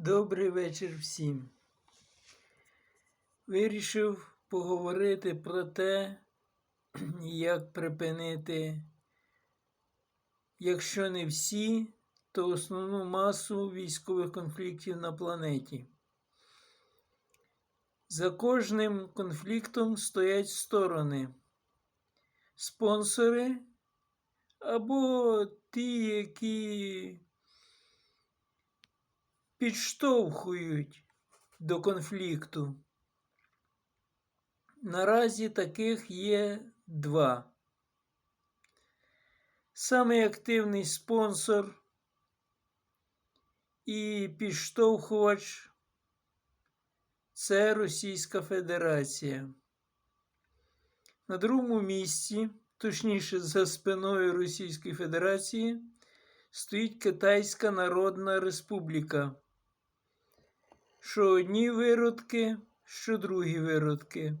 Добрий вечір всім. Вирішив поговорити про те, як припинити, якщо не всі, то основну масу військових конфліктів на планеті. За кожним конфліктом стоять сторони, спонсори або ті, які підштовхують до конфлікту. Наразі таких є два. Самий активний спонсор і підштовхувач це Російська Федерація. На другому місці, точніше, за спиною Російської Федерації, стоїть Китайська Народна Республіка. Що одні виродки, що другі виродки.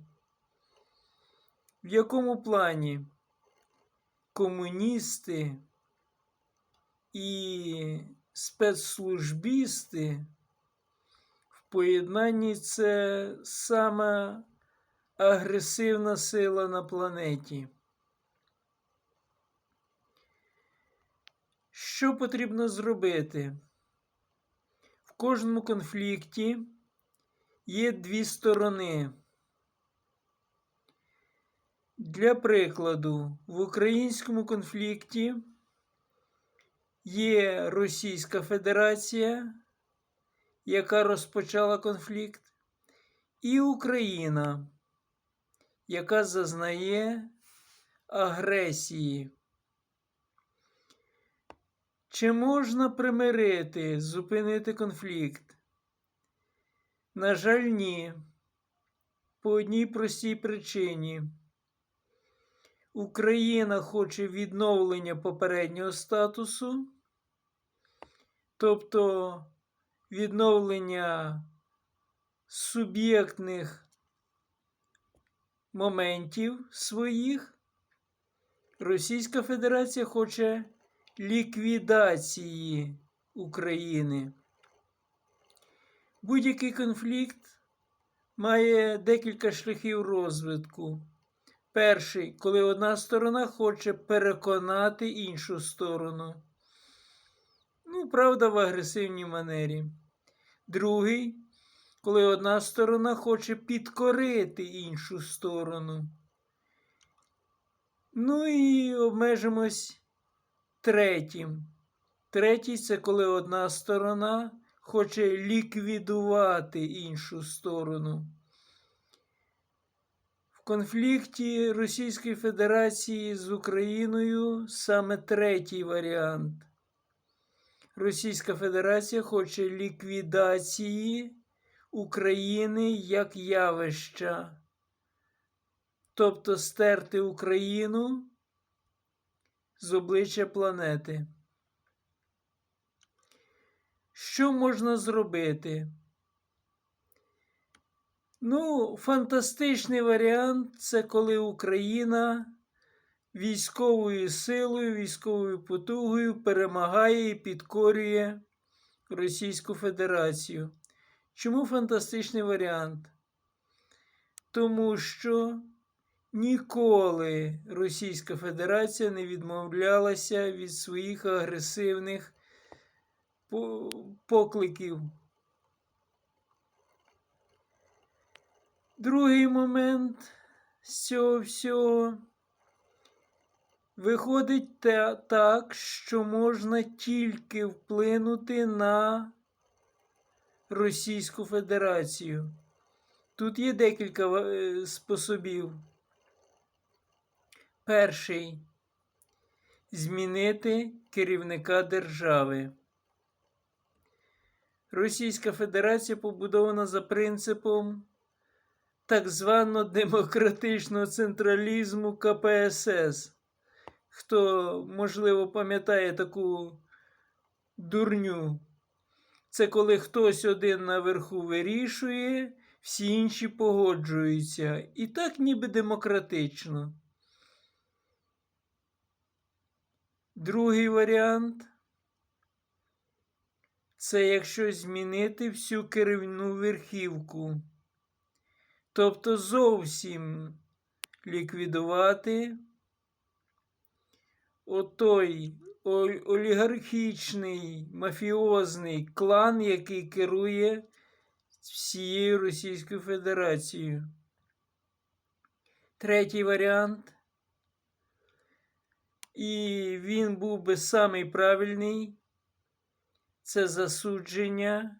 В якому плані комуністи і спецслужбісти в поєднанні це сама агресивна сила на планеті. Що потрібно зробити? Кожному конфлікті є дві сторони. Для прикладу, в українському конфлікті є Російська Федерація, яка розпочала конфлікт, і Україна, яка зазнає агресії. Чи можна примирити, зупинити конфлікт? На жаль, ні. По одній простій причині. Україна хоче відновлення попереднього статусу, тобто відновлення суб'єктних моментів своїх. Російська Федерація хоче ліквідації України. Будь-який конфлікт має декілька шляхів розвитку. Перший, коли одна сторона хоче переконати іншу сторону. Ну, правда, в агресивній манері. Другий, коли одна сторона хоче підкорити іншу сторону. Ну і обмежимось третім. Третій це коли одна сторона хоче ліквідувати іншу сторону. В конфлікті Російської Федерації з Україною саме третій варіант. Російська Федерація хоче ліквідації України як явища, тобто стерти Україну з обличчя планети. Що можна зробити? Ну, фантастичний варіант це коли Україна військовою силою, військовою потугою перемагає і підкорює Російську Федерацію. Чому фантастичний варіант? Тому що ніколи Російська Федерація не відмовлялася від своїх агресивних покликів. Другий момент з цього всього виходить так, що можна тільки вплинути на Російську Федерацію. Тут є декілька е, способів. Перший змінити керівника держави. Російська Федерація побудована за принципом так званого демократичного централізму КПСС. Хто, можливо, пам'ятає таку дурню, це коли хтось один наверху вирішує, всі інші погоджуються. І так ніби демократично. Другий варіант це якщо змінити всю керівну верхівку. Тобто зовсім ліквідувати отой олігархічний мафіозний клан, який керує всією Російською Федерацією. Третій варіант. І він був би самий правильний це засудження,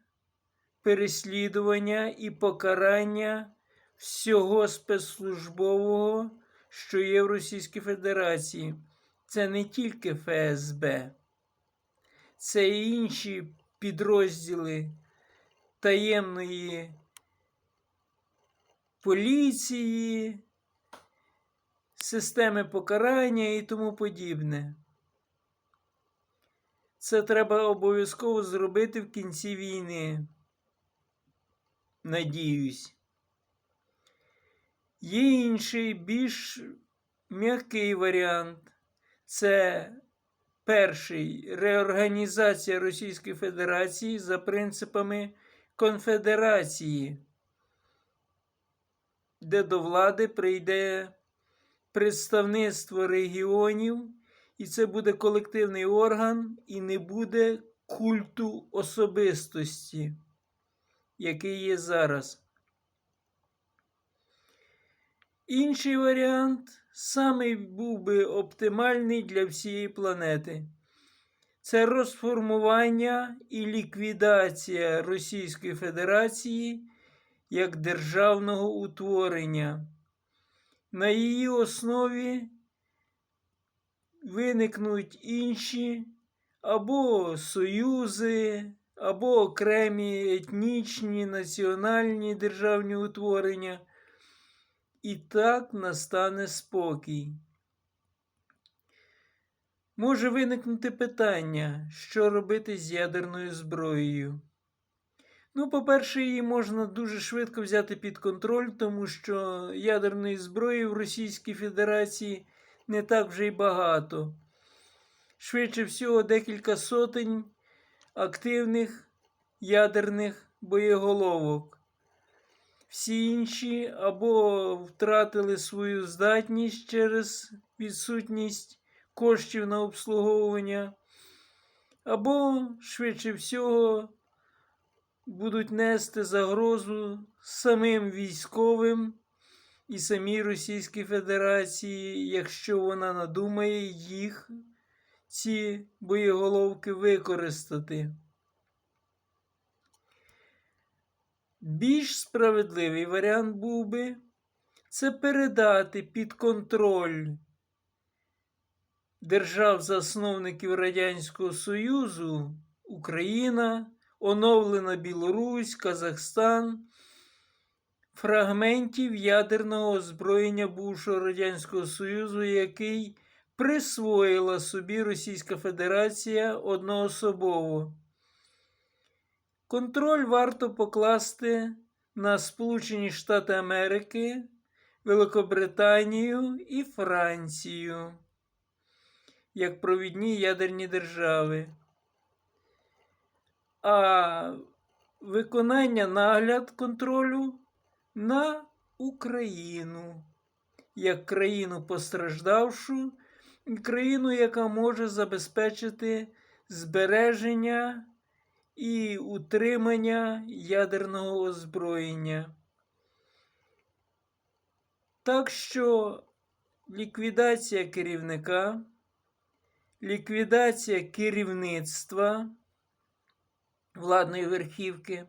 переслідування і покарання всього спецслужбового, що є в Російській Федерації. Це не тільки ФСБ, це і інші підрозділи таємної поліції, системи покарання і тому подібне. Це треба обов'язково зробити в кінці війни. Надіюсь. Є інший більш м'який варіант. Це перший реорганізація Російської Федерації за принципами конфедерації, де до влади прийде представництво регіонів, і це буде колективний орган, і не буде культу особистості, який є зараз. Інший варіант самий був би оптимальний для всієї планети. Це розформування і ліквідація Російської Федерації як державного утворення. На її основі виникнуть інші або союзи, або окремі етнічні, національні державні утворення. І так настане спокій. Може виникнути питання, що робити з ядерною зброєю. Ну, по-перше, її можна дуже швидко взяти під контроль, тому що ядерної зброї в Російській Федерації не так вже й багато. Швидше всього, декілька сотень активних ядерних боєголовок. Всі інші або втратили свою здатність через відсутність коштів на обслуговування, або, швидше всього, будуть нести загрозу самим військовим і самій Російській Федерації, якщо вона надумає їх, ці боєголовки, використати. Більш справедливий варіант був би це передати під контроль держав-засновників Радянського Союзу Україна, оновлена Білорусь, Казахстан, фрагментів ядерного озброєння бувшого Радянського Союзу, який присвоїла собі Російська Федерація одноособово. Контроль варто покласти на Сполучені Штати Америки, Великобританію і Францію як провідні ядерні держави. А виконання нагляд контролю на Україну як країну постраждавшу країну, яка може забезпечити збереження і утримання ядерного озброєння. Так що ліквідація керівника, ліквідація керівництва владної верхівки,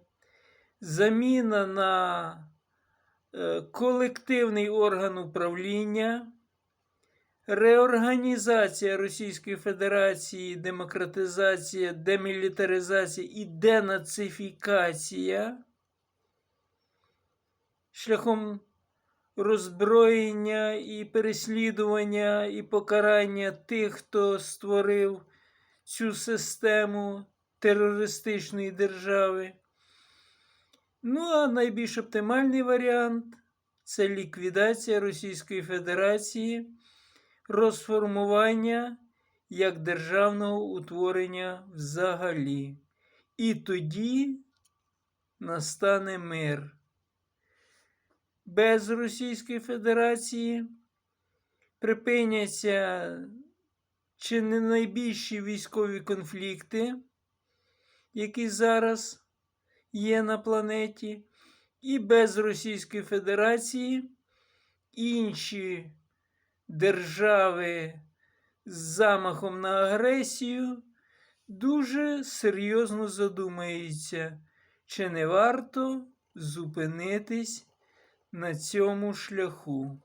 заміна на е, колективний орган управління, реорганізація Російської Федерації, демократизація, демілітаризація і денацифікація. Шляхом роззброєння і переслідування і покарання тих, хто створив цю систему терористичної держави. Ну, а найбільш оптимальний варіант це ліквідація Російської Федерації, розформування як державного утворення взагалі. І тоді настане мир. Без Російської Федерації припиняться чи не найбільші військові конфлікти, які зараз є на планеті, і без Російської Федерації інші держави з замахом на агресію дуже серйозно задумаються, чи не варто зупинитись на цьому шляху.